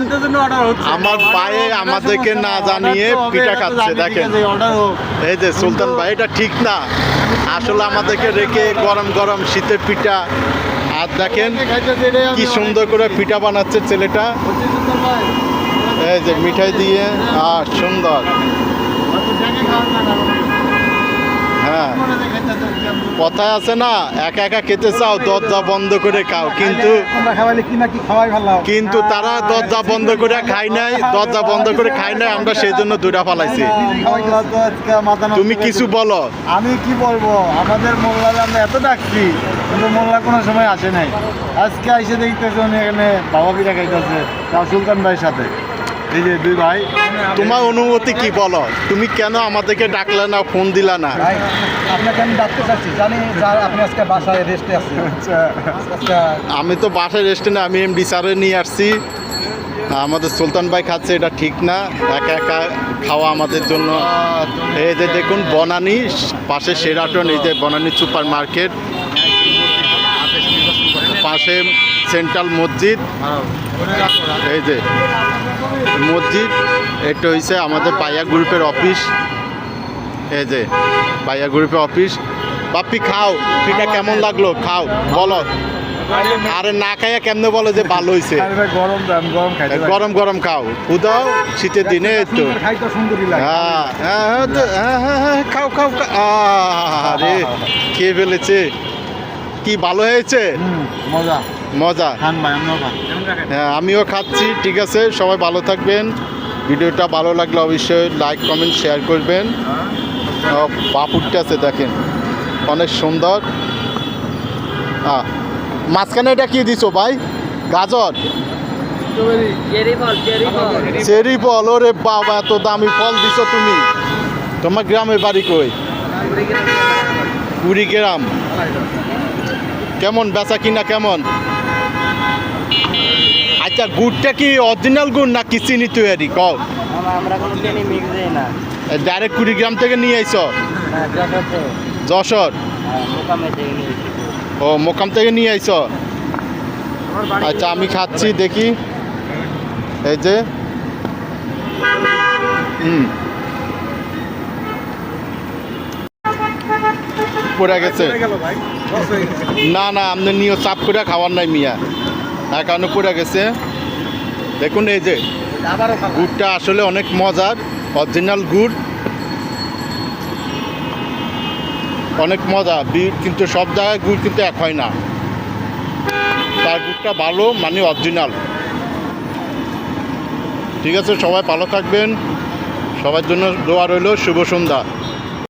দেখেন আমার পায়ে আমাদেরকে না জানিয়ে পিঠা খাচ্ছে দেখেন। এই যে সুলতান ভাই এটা ঠিক না। আসলে আমাদেরকে রেখে গরম গরম শীতের পিঠা। আর দেখেন কি সুন্দর করে পিঠা বানাচ্ছে ছেলেটা। এই যে মিঠাই দিয়ে আর সুন্দর। হ্যাঁ। কথায় আছে না একা একা খেতে চাও দরজা বন্ধ করে খাও কিন্তু কিন্তু তারা দরজা বন্ধ করে খায় নাই দরজা বন্ধ করে খায় নাই আমরা সেই জন্য দুইটা ফালাইছি। তুমি কিছু বলো। আমি কি বলব? আমাদের মোল্লা আমরা এত ডাকছি কিন্তু মোল্লা কোনো সময় আসে নাই। আজকে এসে দেখতেছে উনি এখানে বাবা পিঠা খাইতেছে সুলতান ভাইয়ের সাথে। এই যে দুই ভাই তোমার অনুমতি কি বলো? তুমি কেন আমাদেরকে ডাকলে না ফোন দিলা না? ভাই আপনাকে আমি ডাকতে চাচ্ছি। জানি স্যার আপনি আজকে বাসায় রেস্টে আছেন। আচ্ছা। আমি তো বাসায় রেস্টুরেন্টে আমি এমডি স্যারে নিয়ে আসছি। আমাদের সুলতান ভাই খাচ্ছে এটা ঠিক না। একা একা খাওয়া আমাদের জন্য। এই যে দেখুন বনানি পাশে সেরাটন এই যে বনানি সুপার মার্কেট পাশে সেন্ট্রাল মসজিদ। এই যে মসজিদ এটা হয়েছে আমাদের পাইয়া গ্রুপের অফিস। এই যে পাইয়া গ্রুপের অফিস। বাপ্পি খাও পিঠা কেমন লাগল? খাও বলো। আরে না খাইয়া কেমনে বলো যে ভালো হয়েছে গরম গরম খাও। উদাও শীতের দিনে তো। লাগে। হ্যাঁ হ্যাঁ হ্যাঁ, হ্যাঁ, খাও খাও আরে খেয়ে ফেলেছে। কি ভালো হয়েছে? মজা। মজা। হ্যাঁ আমিও খাচ্ছি ঠিক আছে সবাই ভালো থাকবেন। ভিডিওটা ভালো লাগলে অবশ্যই লাইক কমেন্ট শেয়ার করবেন। পাপুরটা আছে দেখেন অনেক সুন্দর। মাঝখানে এটা কি দিছো ভাই? গাজর। চেরি ফল ওরে বাবা এত দামি ফল দিছো তুমি। তোমার গ্রামে বাড়ি কই? কুড়িগ্রাম। কেমন বেচা কিনা কেমন? আচ্ছা গুড়টা কি অরিজিনাল গুড় না কি চিনি তৈরি কও। আমরা কোনো চিনি মিক্স দেই না। ডাইরেক্ট কুড়িগ্রাম থেকে নিয়ে আইছ? হ্যাঁ যশোর নিয়ে ও মোকাম থেকে নিয়ে আইছ? আচ্ছা আমি খাচ্ছি দেখি। এই যে। হুম। পড়ে গেছে। না না আপনি নিয়ে চাপ করে খাওয়ার নাই মিয়া। কারণে পড়ে গেছে। দেখুন এই যে, গুড়টা আসলে অনেক মজার অরিজিনাল গুড়। অনেক মজা কিন্তু সব জায়গায় গুড় কিন্তু এক হয় না। তার গুড়টা ভালো মানে অরিজিনাল ঠিক আছে, সবাই ভালো থাকবেন। সবার জন্য দোয়া রইল, শুভ সন্ধ্যা।